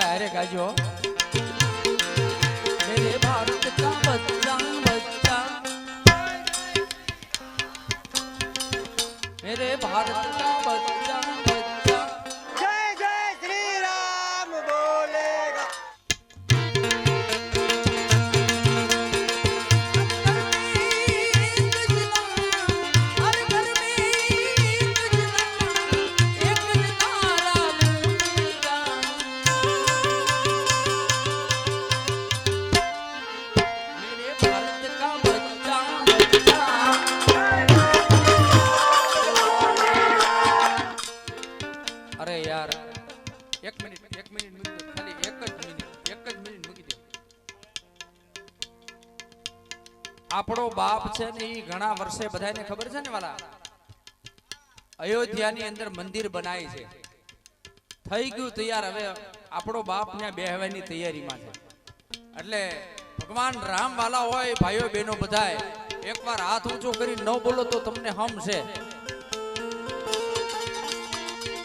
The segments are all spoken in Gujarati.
હારે ગાજો. મેરે ભારત કા બચ્ચા યાર. એક મિનિટ એક મિનિટ મૂકી દે. ખાલી એક જ મિનિટ, એક જ મિનિટ મૂકી દે. આપણો બાપ છે ને એ ઘણા વર્ષે બધાને ખબર છે ને વાલા? અયોધ્યાની અંદર મંદિર બનાય છે. થઈ ગયું તૈયાર. હવે આપણો બાપ ને બેહવાની તૈયારીમાં છે. એટલે ભગવાન રામ વાલા હોય ભાઈઓ બહેનો બધાય, એકવાર હાથ ઊંચો કરી ન બોલો તો તમને હમ છે.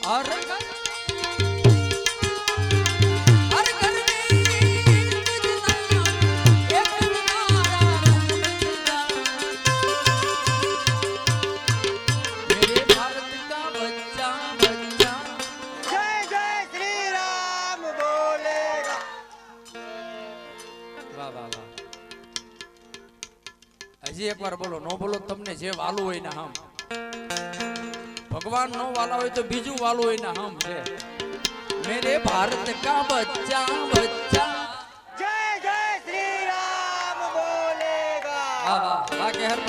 હજી એકવાર બોલો નો બોલો તમને જે વાલું હોય ને હમ ભગવાન નો વાલા હોય તો બીજું વાલું હોય ને હમ છે. મેરે ભારત કા બચ્ચા બચ્ચા. જય જય શ્રી રામ બોલેગા. વાહ વાહ વાહ કે હર